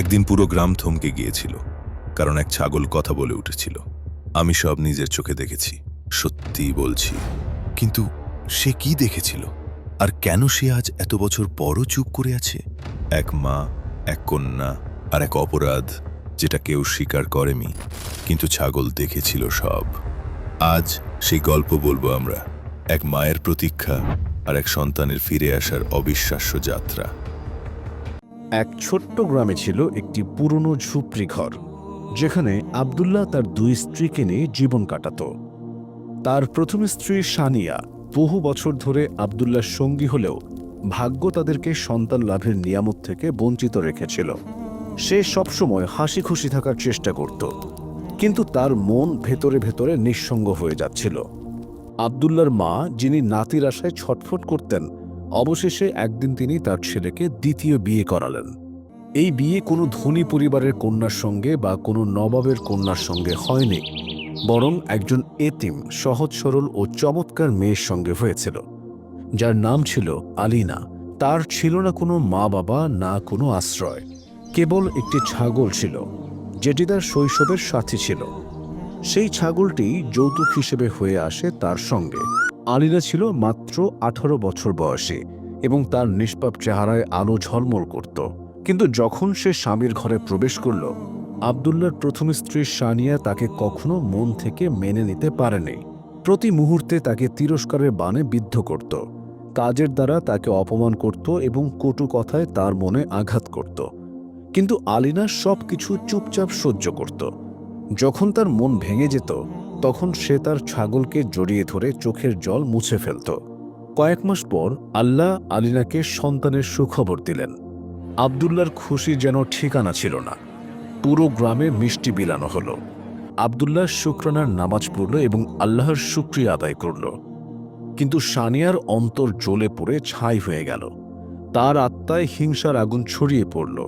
একদিন পুরো গ্রাম থমকে গিয়েছিল, কারণ এক ছাগল কথা বলে উঠেছিল। আমি সব নিজের চোখে দেখেছি, সত্যিই বলছি। কিন্তু সে কি দেখেছিল? আর কেন সে আজ এত বছর পরও চুপ করে আছে? এক মা, এক কন্যা আর এক অপরাধ, যেটা কেউ স্বীকার করেনি, কিন্তু ছাগল দেখেছিল সব। আজ সেই গল্প বলব আমরা, এক মায়ের প্রতীক্ষা আর এক সন্তানের ফিরে আসার অবিশ্বাস্য যাত্রা। এক ছোট্ট গ্রামে ছিল একটি পুরনো ঝুপড়ি ঘর, যেখানে আবদুল্লাহ তার দুই স্ত্রীকে নিয়ে জীবন কাটাত। তার প্রথম স্ত্রী সানিয়া বহু বছর ধরে আবদুল্লাহর সঙ্গী হলেও ভাগ্য তাদেরকে সন্তান লাভের নিয়ামত থেকে বঞ্চিত রেখেছিল। সে সবসময় হাসি খুশি থাকার চেষ্টা করত, কিন্তু তার মন ভেতরে ভেতরে নিঃসঙ্গ হয়ে যাচ্ছিল। আবদুল্লার মা, যিনি নাতির আশায় ছটফট করতেন অবশেষে একদিন তিনি তার ছেলেকে দ্বিতীয় বিয়ে করালেন। এই বিয়ে কোনো ধনী পরিবারের কন্যার সঙ্গে বা কোনো নবাবের কন্যার সঙ্গে হয়নি, বরং একজন এতিম, সহজ সরল ও চমৎকার মেয়ের সঙ্গে হয়েছিল, যার নাম ছিল আলিনা। তার ছিল না কোনো মা বাবা না কোনো আশ্রয়, কেবল একটি ছাগল ছিল, যেটি তার শৈশবের সাথী ছিল। সেই ছাগলটি যৌতুক হিসেবে হয়ে আসে তার সঙ্গে। আলিনা ছিল মাত্র আঠারো বছর বয়সে এবং তার নিষ্পাপ চেহারায় আলো ঝলমল করত। কিন্তু যখন সে স্বামীর ঘরে প্রবেশ করল, আবদুল্লার প্রথম স্ত্রী সানিয়া তাকে কখনো মন থেকে মেনে নিতে পারেনি। প্রতি মুহূর্তে তাকে তিরস্কারের বানে বিদ্ধ করত। কাজের দ্বারা তাকে অপমান করত এবং কটু কথায় তার মনে আঘাত করত। কিন্তু আলিনা সব কিছু চুপচাপ সহ্য করত। যখন তার মন ভেঙে যেত তখন সে তার ছাগলকে জড়িয়ে ধরে চোখের জল মুছে ফেলত। কয়েক মাস পর আল্লাহ আলিনাকে সন্তানের সুখবর দিলেন। আবদুল্লার খুশি যেন ঠিকানা ছিল না। পুরো গ্রামে মিষ্টি বিলানো হলো। আবদুল্লাহ শুক্রানার নামাজ পড়ল এবং আল্লাহর শুক্রিয়া আদায় করল। কিন্তু সানিয়ার অন্তর জ্বলে পড়ে ছাই হয়ে গেল। তার আত্মায় হিংসার আগুন ছড়িয়ে পড়ল।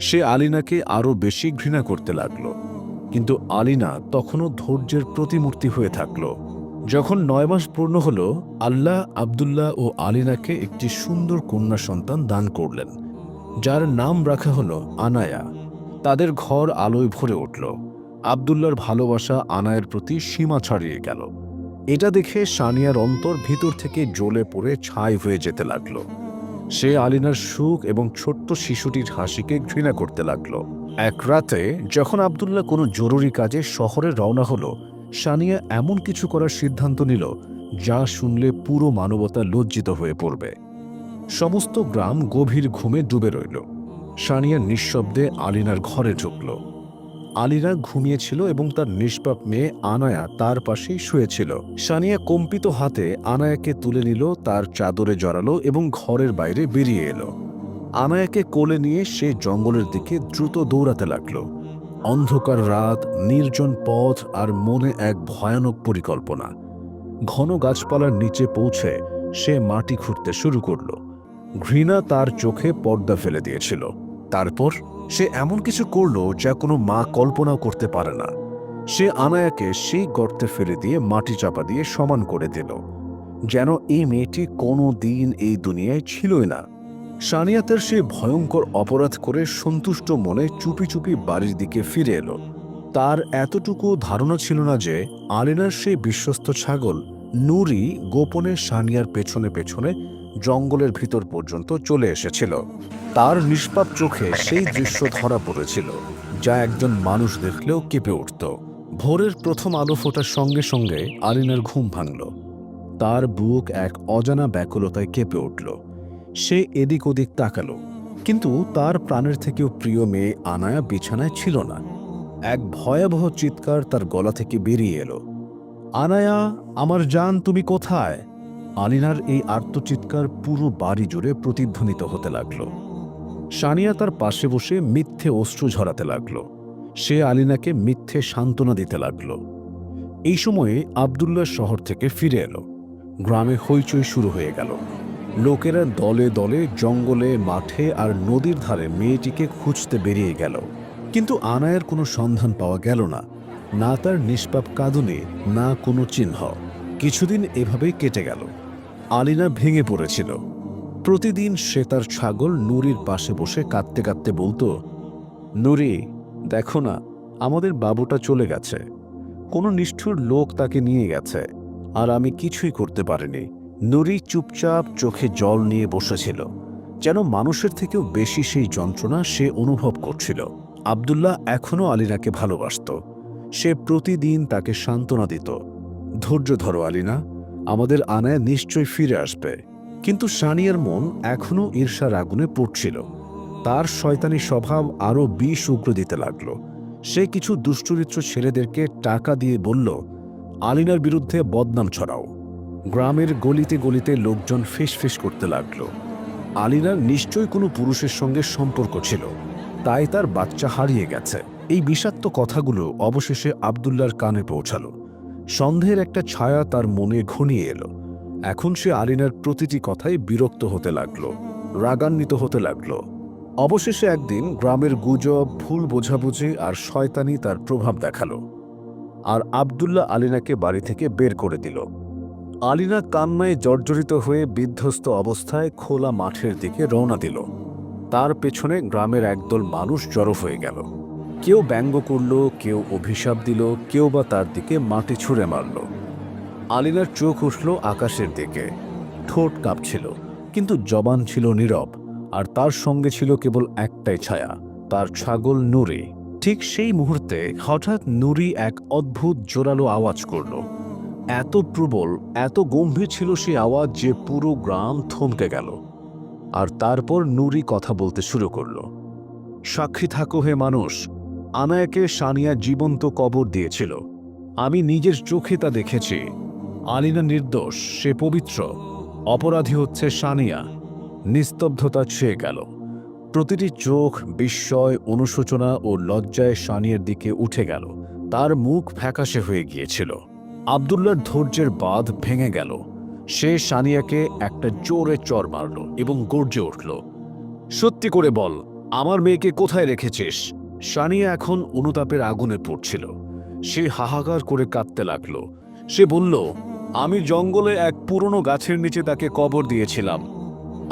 সে আলিনাকে আরও বেশি ঘৃণা করতে লাগল। কিন্তু আলিনা তখনও ধৈর্যের প্রতিমূর্তি হয়ে থাকল। যখন নয় মাস পূর্ণ হল, আল্লাহ, আবদুল্লাহ ও আলিনাকে একটি সুন্দর কন্যা সন্তান দান করলেন, যার নাম রাখা হল আনায়া। তাদের ঘর আলোয় ভরে উঠল। আবদুল্লার ভালোবাসা আনায়ের প্রতি সীমা ছাড়িয়ে গেল। এটা দেখে সানিয়ার অন্তর ভিতর থেকে জ্বলে পড়ে ছাই হয়ে যেতে লাগল। সে আলিনার সুখ এবং ছোট্ট শিশুটির হাসিকে ঘৃণা করতে লাগল। এক রাতে যখন আবদুল্লাহ কোনো জরুরি কাজে শহরে রওনা হলো সানিয়া এমন কিছু করার সিদ্ধান্ত নিল, যা শুনলে পুরো মানবতা লজ্জিত হয়ে পড়বে। সমস্ত গ্রাম গভীর ঘুমে ডুবে রইল। সানিয়া নিঃশব্দে আলিনার ঘরে ঢুকল। আলিনা ঘুমিয়েছিল এবং তার নিষ্পাপ মেয়ে আনায়া তার পাশেই শুয়েছিল। সানিয়া কম্পিত হাতে আনায়াকে তুলে নিল, তার চাদরে জড়ালো এবং ঘরের বাইরে বেরিয়ে এলো। আনায়াকে কোলে নিয়ে সে জঙ্গলের দিকে দ্রুত দৌড়াতে লাগল। অন্ধকার রাত, নির্জন পথ আর মনে এক ভয়ানক পরিকল্পনা। ঘন গাছপালার নিচে পৌঁছে সে মাটি খুঁড়তে শুরু করল। ঘৃণা তার চোখে পর্দা ফেলে দিয়েছিল। তারপর সে এমন কিছু করল যা কোনো মা কল্পনাও করতে পারে না। সে আনায়াকে সেই গর্তে ফেলে দিয়ে মাটি চাপা দিয়ে সমান করে দিল। যেন এই মেয়েটি কোনো দিন এই দুনিয়ায় ছিলই না। সানিয়াতের সে ভয়ঙ্কর অপরাধ করে সন্তুষ্ট মনে চুপি চুপি বাড়ির দিকে ফিরে এলো। তার এতটুকু ধারণা ছিল না যে আলিনার সেই বিশ্বস্ত ছাগল নুরি গোপনে সানিয়ার পেছনে পেছনে জঙ্গলের ভিতর পর্যন্ত চলে এসেছিল। তার নিষ্পাপ চোখে সেই দৃশ্য ধরা পড়েছিল, যা একজন মানুষ দেখলেও কেঁপে উঠত। ভোরের প্রথম আলো ফোটার সঙ্গে সঙ্গে আলিনার ঘুম ভাঙল। তার বুক এক অজানা ব্যাকুলতায় কেঁপে উঠল। সে এদিক ওদিক তাকালো, কিন্তু তার প্রাণের থেকেও প্রিয় মেয়ে আনায়া বিছানায় ছিল না। এক ভয়াবহ চিৎকার তার গলা থেকে বেরিয়ে এলো। আনায়া, আমার জান, তুমি কোথায়? আলিনার এই আর্তচিৎকার পুরো বাড়ি জুড়ে প্রতিধ্বনিত হতে লাগল। সানিয়া তার পাশে বসে মিথ্যে অশ্রু ঝরাতে লাগল। সে আলিনাকে মিথ্যে সান্ত্বনা দিতে লাগল। এই সময়ে আবদুল্লাহ শহর থেকে ফিরে এলো। গ্রামে হইচই শুরু হয়ে গেল। লোকেরা দলে দলে, জঙ্গলে, মাঠে আর নদীর ধারে মেয়েটিকে খুঁজতে বেরিয়ে গেল। কিন্তু আনায়ের কোনো সন্ধান পাওয়া গেল না। না তার নিষ্পাপ কাঁদুনে, না কোনো চিহ্ন। কিছুদিন এভাবেই কেটে গেল। আলিনা ভেঙে পড়েছিল। প্রতিদিন সে তার ছাগল নুরির পাশে বসে কাঁদতে কাঁদতে বলতো, নুরি, দেখো না, আমাদের বাবুটা চলে গেছে। কোনো নিষ্ঠুর লোক তাকে নিয়ে গেছে, আর আমি কিছুই করতে পারিনি। নুরি চুপচাপ চোখে জল নিয়ে বসেছিল, যেন মানুষের থেকেও বেশি সেই যন্ত্রণা সে অনুভব করছিল। আবদুল্লাহ এখনও আলিনাকে ভালোবাসত। সে প্রতিদিন তাকে সান্ত্বনা দিত, ধৈর্য ধরো আলিনা, আমাদের আনায় নিশ্চয় ফিরে আসবে। কিন্তু সানিয়ার মন এখনও ঈর্ষার আগুনে পড়ছিল। তার শয়তানি স্বভাব আরও বিষ উগ্র দিতে লাগল। সে কিছু দুশ্চরিত্র ছেলেদেরকে টাকা দিয়ে বলল, আলিনার বিরুদ্ধে বদনাম ছড়াও। গ্রামের গলিতে গলিতে লোকজন ফিস করতে লাগল। আলিনার নিশ্চয়ই কোনো পুরুষের সঙ্গে সম্পর্ক ছিল, তাই তার বাচ্চা হারিয়ে গেছে। এই বিষাক্ত কথাগুলো অবশেষে আবদুল্লার কানে পৌঁছালো। সন্দেহের একটা ছায়া তার মনে ঘনিয়ে এলো। এখন সে আলিনার প্রতিটি কথায় বিরক্ত হতে লাগল, রাগান্বিত হতে লাগল। অবশেষে একদিন গ্রামের গুজব, ভুল বোঝাবুঝি আর শয়তানি তার প্রভাব দেখাল। আর আবদুল্লাহ আলিনাকে বাড়ি থেকে বের করে দিল। আলিনা কান্নায় জর্জরিত হয়ে বিধ্বস্ত অবস্থায় খোলা মাঠের দিকে রওনা দিল। তার পেছনে গ্রামের একদল মানুষ জড়ো হয়ে গেল। কেউ ব্যঙ্গ করল, কেউ অভিশাপ দিল, কেউ বা তার দিকে মাটি ছুঁড়ে মারল। আলিনার চোখ উঠল আকাশের দিকে। ঠোঁট কাঁপছিল, কিন্তু জবান ছিল নীরব, আর তার সঙ্গে ছিল কেবল একটাই ছায়া, তার ছাগল নুরি। ঠিক সেই মুহূর্তে হঠাৎ নুরি এক অদ্ভুত জোরালো আওয়াজ করল। এত প্রবল, এত গম্ভীর ছিল সে আওয়াজ যে পুরো গ্রাম থমকে গেল। আর তারপর নুরি কথা বলতে শুরু করল। সাক্ষী থাকো হে মানুষ, আনায়াকে সানিয়া জীবন্ত কবর দিয়েছিল। আমি নিজের চোখে তা দেখেছি। আলিনা নির্দোষ, সে পবিত্র। অপরাধী হচ্ছে সানিয়া। নিস্তব্ধতা ছেয়ে গেল। প্রতিটি চোখ, বিস্ময়, অনুশোচনা ও লজ্জায় সানিয়ার দিকে উঠে গেল। তার মুখ ফ্যাকাশে হয়ে গিয়েছিল। আবদুল্লার ধৈর্যের বাঁধ ভেঙে গেল। সে সানিয়াকে একটা জোরে চর মারল এবং গর্জে উঠল। সত্যি করে বল, আমার মেয়েকে কোথায় রেখেছিস? সানিয়া এখন অনুতাপের আগুনে পড়ছিল। সে হাহাকার করে কাঁদতে লাগল। সে বলল, আমি জঙ্গলে এক পুরনো গাছের নিচে তাকে কবর দিয়েছিলাম।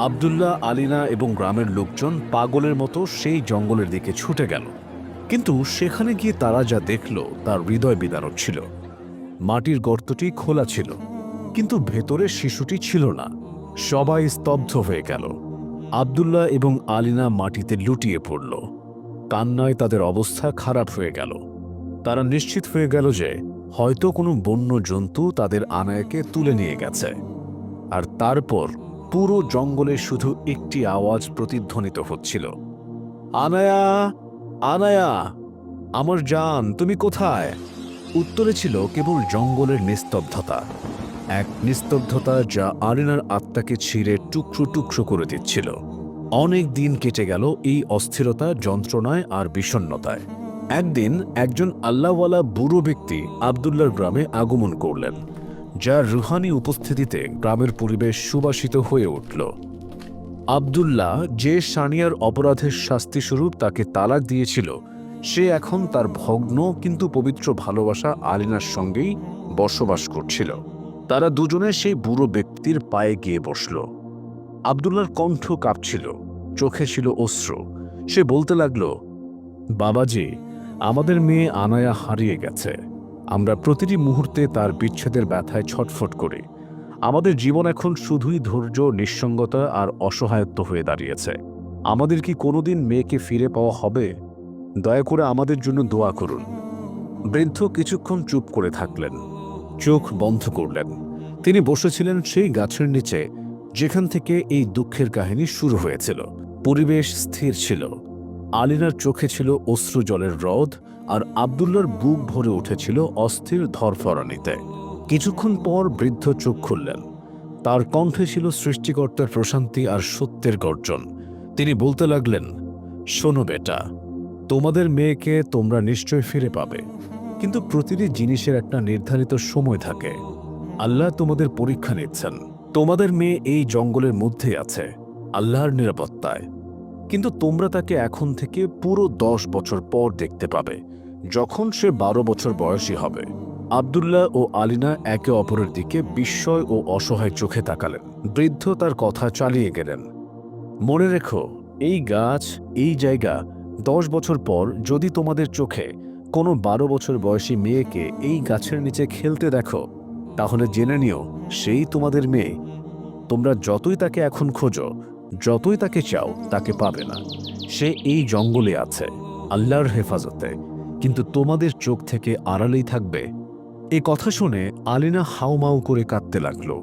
আবদুল্লাহ, আলিনা এবং গ্রামের লোকজন পাগলের মতো সেই জঙ্গলের দিকে ছুটে গেল। কিন্তু সেখানে গিয়ে তারা যা দেখল, তার হৃদয় বিদারক ছিল। মাটির গর্তটি খোলা ছিল, কিন্তু ভেতরে শিশুটি ছিল না। সবাই স্তব্ধ হয়ে গেল। আবদুল্লাহ এবং আলিনা মাটিতে লুটিয়ে পড়ল। কান্নায় তাদের অবস্থা খারাপ হয়ে গেল। তারা নিশ্চিত হয়ে গেল যে, হয়তো কোনো বন্য জন্তু তাদের আনায়াকে তুলে নিয়ে গেছে। আর তারপর পুরো জঙ্গলে শুধু একটি আওয়াজ প্রতিধ্বনিত হচ্ছিল। আনায়া! আনায়া! আমার জান, তুমি কোথায়? উত্তরে ছিল কেবল জঙ্গলের নিস্তব্ধতা, এক নিস্তব্ধতা যা আরিনার আত্মাকে ছিঁড়ে টুকরো টুকরো করে দিচ্ছিল। অনেক দিন কেটে গেল এই অস্থিরতা, যন্ত্রণায় আর বিষণ্ণতায়। একদিন একজন আল্লাহওয়ালা বুড়ো ব্যক্তি আবদুল্লার গ্রামে আগমন করলেন, যার রুহানি উপস্থিতিতে গ্রামের পরিবেশ সুবাসিত হয়ে উঠল। আবদুল্লাহ যে সানিয়ার অপরাধের শাস্তিস্বরূপ তাকে তালাক দিয়েছিল সে এখন তার ভগ্ন কিন্তু পবিত্র ভালোবাসা আলিনার সঙ্গেই বসবাস করছিল। তারা দুজনে সেই বুড়ো ব্যক্তির পায়ে গিয়ে বসল। আবদুল্লার কণ্ঠ কাঁপছিল, চোখে ছিল অশ্রু। সে বলতে লাগল, বাবাজি, আমাদের মেয়ে আনায়া হারিয়ে গেছে। আমরা প্রতিটি মুহূর্তে তার বিচ্ছেদের ব্যথায় ছটফট করি। আমাদের জীবন এখন শুধুই ধৈর্য, নিঃসঙ্গতা আর অসহায়ত্ব হয়ে দাঁড়িয়েছে। আমাদের কি কোনোদিন মেয়েকে ফিরে পাওয়া হবে? দয়া করে আমাদের জন্য দোয়া করুন। বৃদ্ধ কিছুক্ষণ চুপ করে থাকলেন। চোখ বন্ধ করলেন। তিনি বসেছিলেন সেই গাছের নিচে, যেখান থেকে এই দুঃখের কাহিনী শুরু হয়েছিল। পরিবেশ স্থির ছিল। আলিনার চোখে ছিল অশ্রু জলের হ্রদ আর আবদুল্লার বুক ভরে উঠেছিল অস্থির ধরফরানিতে। কিছুক্ষণ পর বৃদ্ধ চোখ খুললেন। তার কণ্ঠে ছিল সৃষ্টিকর্তার প্রশান্তি আর সত্যের গর্জন। তিনি বলতে লাগলেন, শোনো বেটা তোমাদের মেয়েকে তোমরা নিশ্চয় ফিরে পাবে। কিন্তু প্রতিটি জিনিসের একটা নির্ধারিত সময় থাকে। আল্লাহ তোমাদের পরীক্ষা নিচ্ছেন। তোমাদের মেয়ে এই জঙ্গলের মধ্যে আছে, আল্লাহর নিরাপত্তায়। কিন্তু তোমরা তাকে এখন থেকে পুরো দশ বছর পর দেখতে পাবে, যখন সে বারো বছর বয়সী হবে। আবদুল্লাহ ও আলিনা একে অপরের দিকে বিস্ময় ও অসহায় চোখে তাকালেন। বৃদ্ধ তার কথা চালিয়ে গেলেন। মনে রেখো, এই গাছ, এই জায়গা দশ বছর পর যদি তোমাদের চোখে কোনো বারো বছর বয়সী মেয়েকে এই গাছের নিচে খেলতে দেখো, তাহলে জেনে নিও সেই তোমাদের মেয়ে। তোমরা যতই তাকে এখন খোঁজো, যতই তাকে চাও, তাকে পাবে না। সে এই জঙ্গলে আছে, আল্লাহর হেফাজতে। কিন্তু তোমাদের চোখ থেকে আড়ালেই থাকবে। এ কথা শুনে আলিনা হাউমাউ করে কাঁদতে লাগল।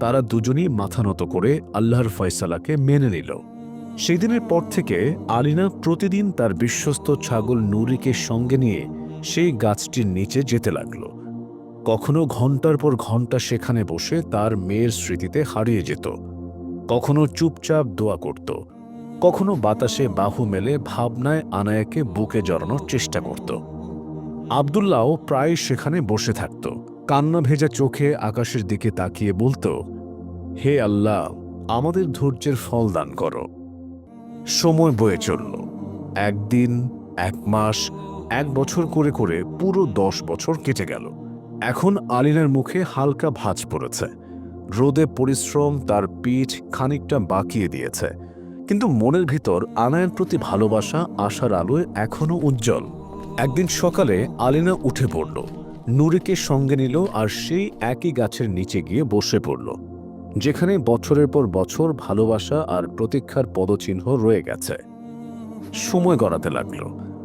তারা দুজনই মাথা নত করে আল্লাহর ফয়সালাকে মেনে নিল। সেদিনের পর থেকে আলিনা প্রতিদিন তার বিশ্বস্ত ছাগল নুরিকে সঙ্গে নিয়ে সেই গাছটির নিচে যেতে লাগল। কখনো ঘণ্টার পর ঘণ্টা সেখানে বসে তার মেয়ের স্মৃতিতে হারিয়ে যেত। কখনো চুপচাপ দোয়া করত। কখনো বাতাসে বাহু মেলে ভাবনায় আনায়াকে বুকে জড়ানোর চেষ্টা করত। আবদুল্লাও প্রায় সেখানে বসে থাকত। কান্না ভেজা চোখে আকাশের দিকে তাকিয়ে বলতো, হে আল্লাহ, আমাদের ধৈর্যের ফল দান করো। সময় বয়ে চলল। একদিন, এক মাস, এক বছর করে করে পুরো দশ বছর কেটে গেল। এখন আলিনার মুখে হালকা ভাঁজ পড়েছে। রোদে পরিশ্রম তার পিঠ খানিকটা বাঁকিয়ে দিয়েছে। কিন্তু মনের ভিতর আনায়ের প্রতি ভালোবাসা আশার আলোয় এখনও উজ্জ্বল। একদিন সকালে আলিনা উঠে পড়ল। নুরিকে সঙ্গে নিল আর সেই একই গাছের নিচে গিয়ে বসে পড়ল। যেখানে বছরের পর বছর ভালোবাসা আর প্রতীক্ষার পদচিহ্ন রয়ে গেছে। সময় গড়াতে লাগল।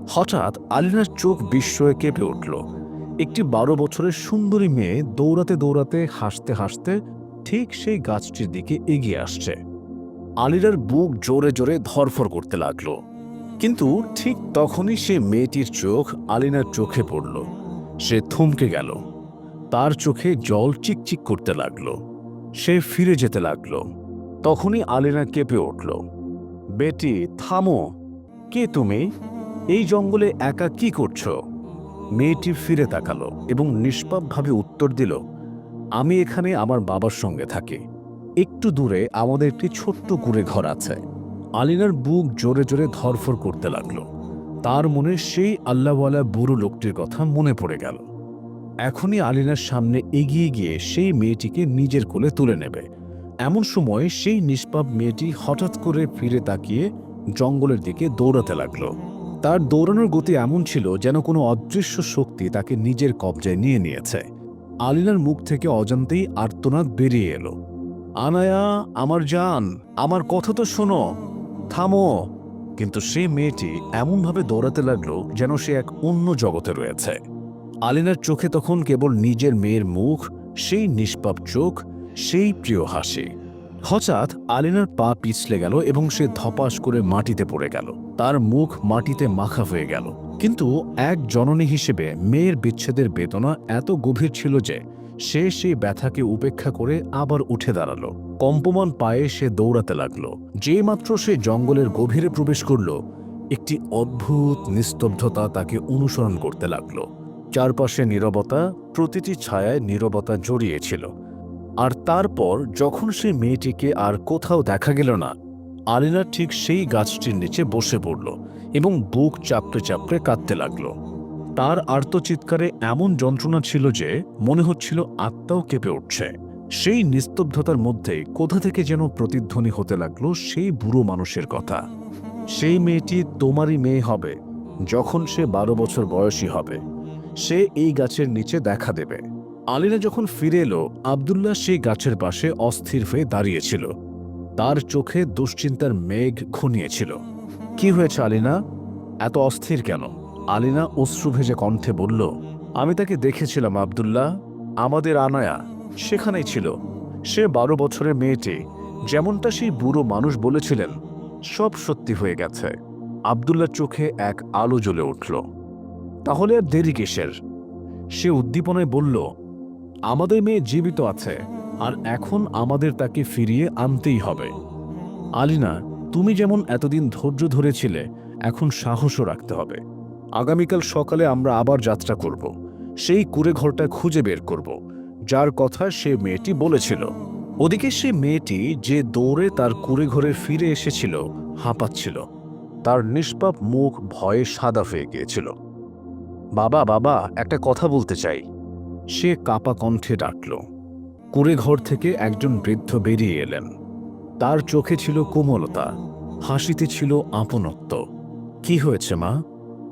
হঠাৎ আলিনার চোখ বিস্ময়ে কেঁপে উঠল। একটি বারো বছরের সুন্দরী মেয়ে দৌড়াতে দৌড়াতে, হাসতে হাসতে ঠিক সেই গাছটির দিকে এগিয়ে আসছে। আলিনার বুক জোরে জোরে ধরফর করতে লাগল। কিন্তু ঠিক তখনই সে মেয়েটির চোখ আলিনার চোখে পড়ল। সে থমকে গেল। তার চোখে জল চিকচিক করতে লাগল। সে ফিরে যেতে লাগল। তখনই আলিনা কেঁপে উঠল। বেটি, থামো। কে তুমি? এই জঙ্গলে একা কি করছ? মেয়েটি ফিরে তাকালো এবং নিষ্পাপভাবে উত্তর দিল, আমি এখানে আমার বাবার সঙ্গে থাকি। একটু দূরে আমাদের একটি ছোট্ট কুড়ে ঘর আছে। আলিনার বুক জোরে জোরে ধরফর করতে লাগল। তার মনে সেই আল্লাহওয়ালা বুড়ো লোকটির কথা মনে পড়ে গেল। এখনই আলিনার সামনে এগিয়ে গিয়ে সেই মেয়েটিকে নিজের কোলে তুলে নেবে। এমন সময় সেই নিষ্পাপ মেয়েটি হঠাৎ করে ফিরে তাকিয়ে জঙ্গলের দিকে দৌড়াতে লাগল। তার দৌড়ানোর গতি এমন ছিল যেন কোনো অদৃশ্য শক্তি তাকে নিজের কবজায় নিয়ে নিয়েছে। আলিনার মুখ থেকে অজান্তেই আর্তনাদ বেরিয়ে এলো। আনায়া, আমার জান, আমার কথা তো শোনো। থামো। কিন্তু সে মেয়েটি এমনভাবে দৌড়াতে লাগল যেন সে এক অন্য জগতে রয়েছে। আলিনার চোখে তখন কেবল নিজের মেয়ের মুখ, সেই নিষ্পাপ চোখ, সেই প্রিয় হাসি। হঠাৎ আলিনার পা পিছলে গেল এবং সে ধপাস করে মাটিতে পড়ে গেল। তার মুখ মাটিতে মাখা হয়ে গেল। কিন্তু এক জননী হিসেবে মেয়ের বিচ্ছেদের বেদনা এত গভীর ছিল যে সে সেই ব্যথাকে উপেক্ষা করে আবার উঠে দাঁড়াল। কম্পমান পায়ে সে দৌড়াতে লাগল। যেই মাত্র সে জঙ্গলের গভীরে প্রবেশ করল, একটি অদ্ভুত নিস্তব্ধতা তাকে অনুসরণ করতে লাগল। চারপাশে নীরবতা, প্রতিটি ছায়ায় নীরবতা জড়িয়েছিল। আর তারপর যখন সে মেয়েটিকে আর কোথাও দেখা গেল না, আলিনা ঠিক সেই গাছটির নিচে বসে পড়ল এবং বুক চাপড়ে চাপড়ে কাঁদতে লাগল। তার আর্তচিৎকারে এমন যন্ত্রণা ছিল যে মনে হচ্ছিল আত্মাও কেঁপে উঠছে। সেই নিস্তব্ধতার মধ্যে কোথা থেকে যেন প্রতিধ্বনি হতে লাগল সেই বুড়ো মানুষের কথা। সেই মেয়েটি তোমারই মেয়ে হবে, যখন সে বারো বছর বয়সী হবে। সে এই গাছের নিচে দেখা দেবে। আলিনা যখন ফিরে এলো, আবদুল্লাহ সেই গাছের পাশে অস্থির হয়ে দাঁড়িয়েছিল। তার চোখে দুশ্চিন্তার মেঘ ঘনিয়েছিল। কি হয়েছে আলিনা? এত অস্থির কেন? আলিনা অশ্রু ভেজে কণ্ঠে বলল, আমি তাকে দেখেছিলাম, আবদুল্লাহ। আমাদের আনায়া সেখানেই ছিল। সে বারো বছরের মেয়েটি। যেমনটা সেই বুড়ো মানুষ বলেছিলেন, সব সত্যি হয়ে গেছে। আবদুল্লার চোখে এক আলো জ্বলে উঠল। তাহলে আর দেরি কিসের? সে উদ্দীপনায় বলল, আমাদের মেয়ে জীবিত আছে, আর এখন আমাদের তাকে ফিরিয়ে আনতেই হবে। আলিনা, তুমি যেমন এতদিন ধৈর্য ধরেছিলে, এখন সাহসও রাখতে হবে। আগামীকাল সকালে আমরা আবার যাত্রা করব। সেই কুড়ে ঘরটা খুঁজে বের করব। যার কথা সে মেয়েটি বলেছিল। ওদিকে সে মেয়েটি যে দৌড়ে তার কুড়ে ঘরে ফিরে এসেছিল, হাঁপাচ্ছিল। তার নিষ্পাপ মুখ ভয়ে সাদা হয়ে গিয়েছিল। বাবা বাবা, একটা কথা বলতে চাই। সে কাপা কণ্ঠে ডাকল। কুড়ে ঘর থেকে একজন বৃদ্ধ বেরিয়ে এলেন। তার চোখে ছিল কোমলতা, হাসিতে ছিল আপনত্ব। কি হয়েছে, মা?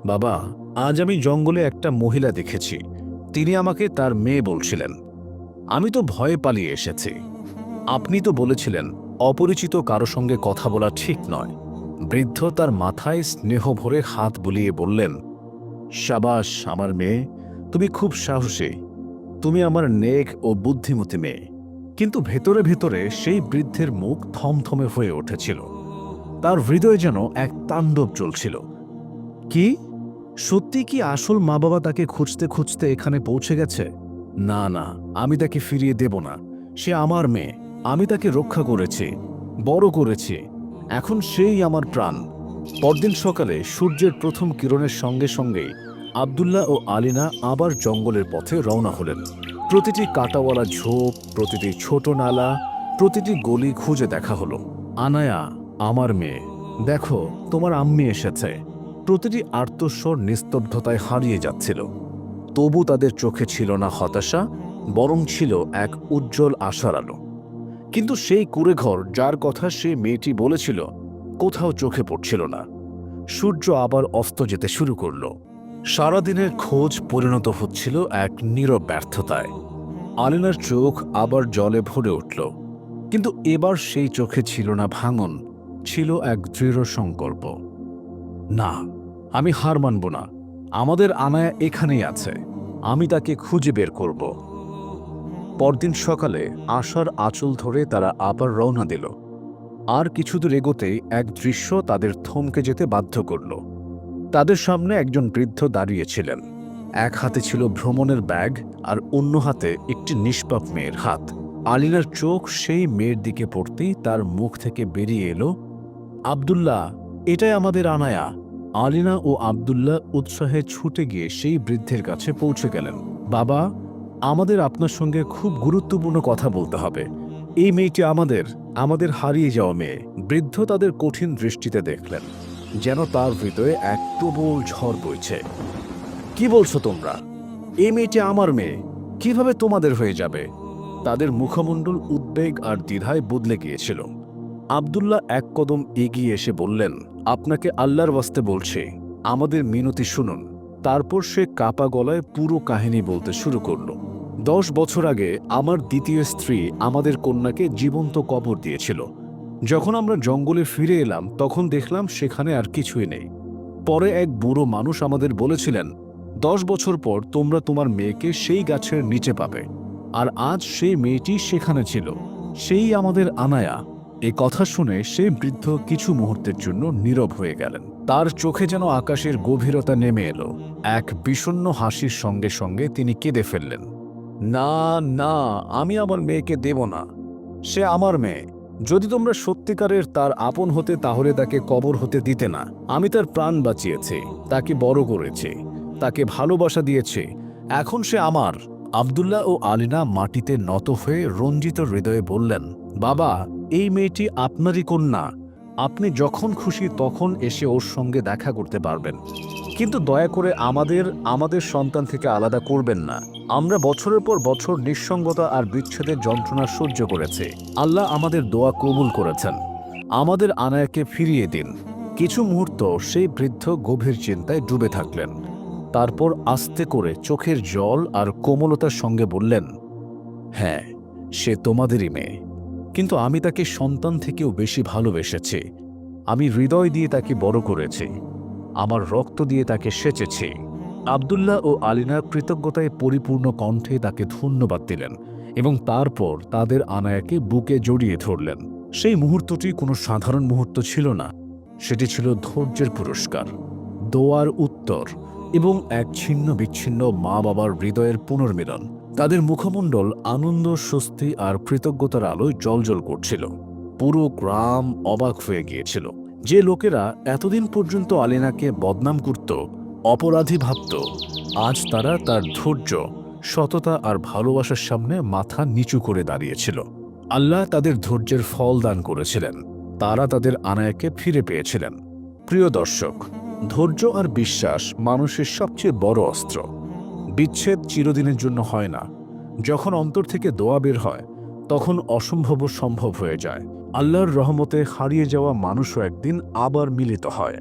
বাবা, আজ আমি জঙ্গলে একটা মহিলা দেখেছি। তিনি আমাকে তার মেয়ে বলছিলেন। আমি তো ভয়ে পালিয়ে এসেছি। আপনি তো বলেছিলেন, অপরিচিত কারও সঙ্গে কথা বলা ঠিক নয়। বৃদ্ধ তার মাথায় স্নেহ ভরে হাত বুলিয়ে বললেন সাবাস, আমার মেয়ে, তুমি খুব সাহসী। তুমি আমার নেক ও বুদ্ধিমতী মেয়ে। কিন্তু ভেতরে ভেতরে সেই বৃদ্ধের মুখ থমথমে হয়ে উঠেছিল। তার হৃদয়ে যেন এক তাণ্ডব চলছিল। কি? সত্যি কি আসল মা বাবা তাকে খুঁজতে খুঁজতে এখানে পৌঁছে গেছে? না না, আমি তাকে ফিরিয়ে দেব না। সে আমার মেয়ে। আমি তাকে রক্ষা করেছি, বড় করেছি। এখন সেই আমার প্রাণ। পরদিন সকালে সূর্যের প্রথম কিরণের সঙ্গে সঙ্গেই আবদুল্লাহ ও আলিনা আবার জঙ্গলের পথে রওনা হলেন। প্রতিটি কাটাওয়ালা ঝোপ, প্রতিটি ছোট নালা, প্রতিটি গলি খুঁজে দেখা হলো। আনায়া, আমার মেয়ে, দেখো, তোমার আম্মি এসেছে। প্রতিটি আর্তস্বর নিস্তব্ধতায় হারিয়ে যাচ্ছিল। তবু তাদের চোখে ছিল না হতাশা, বরং ছিল এক উজ্জ্বল আশার আলো। কিন্তু সেই কুড়েঘর যার কথা সে মেয়েটি বলেছিল, কোথাও চোখে পড়ছিল না। সূর্য আবার অস্ত যেতে শুরু করল। সারাদিনের খোঁজ পরিণত হচ্ছিল এক নীরব ব্যর্থতায়। আলিনার চোখ আবার জলে ভরে উঠল। কিন্তু এবার সেই চোখে ছিল না ভাঙন, ছিল এক দৃঢ় সংকল্প। না, আমি হার মানব না। আমাদের আনায়া এখানেই আছে। আমি তাকে খুঁজে বের করব। পরদিন সকালে আশার আঁচল ধরে তারা আবার রওনা দিল। আর কিছু দূর এগোতেই এক দৃশ্য তাদের থমকে যেতে বাধ্য করল। তাদের সামনে একজন বৃদ্ধ দাঁড়িয়েছিলেন। এক হাতে ছিল ভ্রমণের ব্যাগ আর অন্য হাতে একটি নিষ্পাপ মেয়ের হাত। আলিনার চোখ সেই মেয়ের দিকে পড়তেই তার মুখ থেকে বেরিয়ে এলো, আবদুল্লাহ, এটাই আমাদের আনায়া। আলিনা ও আবদুল্লাহ উৎসাহে ছুটে গিয়ে সেই বৃদ্ধের কাছে পৌঁছে গেলেন। বাবা, আমাদের আপনার সঙ্গে খুব গুরুত্বপূর্ণ কথা বলতে হবে। এই মেয়েটি আমাদের আমাদের হারিয়ে যাওয়া মেয়ে। বৃদ্ধ তাদের কঠিন দৃষ্টিতে দেখলেন। যেন তার হৃদয়ে এক প্রবল ঝড় বইছে। কি বলছো তোমরা? এই মেয়েটি আমার মেয়ে। কীভাবে তোমাদের হয়ে যাবে? তাদের মুখমণ্ডল উদ্বেগ আর দ্বিধায় বদলে গিয়েছিল। আবদুল্লাহ এক কদম এগিয়ে এসে বললেন, আপনাকে আল্লাহর ওয়াস্তে বলছে। আমাদের মিনতি শুনুন। তারপর সে কাপা গলায় পুরো কাহিনী বলতে শুরু করল। দশ বছর আগে আমার দ্বিতীয় স্ত্রী আমাদের কন্যাকে জীবন্ত কবর দিয়েছিল। যখন আমরা জঙ্গলে ফিরে এলাম, তখন দেখলাম সেখানে আর কিছুই নেই। পরে এক বুড়ো মানুষ আমাদের বলেছিলেন, দশ বছর পর তোমরা তোমার মেয়েকে সেই গাছের নিচে পাবে, আর আজ সেই মেয়েটি সেখানে ছিল, সেই আমাদের আনায়া। এ কথা শুনে সেই বৃদ্ধ কিছু মুহূর্তের জন্য নীরব হয়ে গেলেন। তার চোখে যেন আকাশের গভীরতা নেমে এলো। এক বিষণ্ণ হাসির সঙ্গে সঙ্গে তিনি কেঁদে ফেললেন, না না, আমি আমার মেয়েকে দেব না। সে আমার মেয়ে যদি তোমরা সত্যিকারের তার আপন হতে, তাহলে তাকে কবর হতে দিতে না। আমি তার প্রাণ বাঁচিয়েছি, তাকে বড় করেছে, তাকে ভালোবাসা দিয়েছে। এখন সে আমার। আবদুল্লাহ ও আলিনা মাটিতে নত হয়ে রঞ্জিত হৃদয়ে বললেন, বাবা, এই মেয়েটি আপনারই কন্যা। আপনি যখন খুশি তখন এসে ওর সঙ্গে দেখা করতে পারবেন। কিন্তু দয়া করে আমাদের আমাদের সন্তান থেকে আলাদা করবেন না। আমরা বছরের পর বছর নিঃসঙ্গতা আর বিচ্ছেদের যন্ত্রণা সহ্য করেছি। আল্লাহ আমাদের দোয়া কবুল করেছেন। আমাদের আনায়াকে ফিরিয়ে দিন। কিছু মুহূর্ত সেই বৃদ্ধ গভীর চিন্তায় ডুবে থাকলেন। তারপর আস্তে করে চোখের জল আর কোমলতার সঙ্গে বললেন হ্যাঁ সে তোমাদেরই মেয়ে। কিন্তু আমি তাকে সন্তান থেকেও বেশি ভালোবেসেছি। আমি হৃদয় দিয়ে তাকে বড় করেছি। আমার রক্ত দিয়ে তাকে সেচেছি। আবদুল্লাহ ও আলিনা কৃতজ্ঞতায় পরিপূর্ণ কণ্ঠে তাকে ধন্যবাদ দিলেন এবং তারপর তাদের আনায়াকে বুকে জড়িয়ে ধরলেন। সেই মুহূর্তটি কোনো সাধারণ মুহূর্ত ছিল না। সেটি ছিল ধৈর্যের পুরস্কার, দোয়ার উত্তর এবং এক ছিন্ন বিচ্ছিন্ন মা বাবার হৃদয়ের পুনর্মিলন। তাদের মুখমণ্ডল আনন্দ, স্বস্তি আর কৃতজ্ঞতার আলোয় জলজল করছিল। পুরো গ্রাম অবাক হয়ে গিয়েছিল। যে লোকেরা এতদিন পর্যন্ত আলিনাকে বদনাম করত অপরাধী ভাবত, আজ তারা তার ধৈর্য, সততা আর ভালোবাসার সামনে মাথা নিচু করে দাঁড়িয়েছিল। আল্লাহ তাদের ধৈর্যের ফল দান করেছিলেন, তারা তাদের আনায়াকে ফিরে পেয়েছিলেন। প্রিয় দর্শক, ধৈর্য আর বিশ্বাস মানুষের সবচেয়ে বড় অস্ত্র। বিচ্ছেদ চিরদিনের জন্য হয় না। যখন অন্তর থেকে দোয়া বের হয়, তখন অসম্ভব সম্ভব হয়ে যায়। আল্লাহর রহমতে হারিয়ে যাওয়া মানুষও একদিন আবার মিলিত হয়।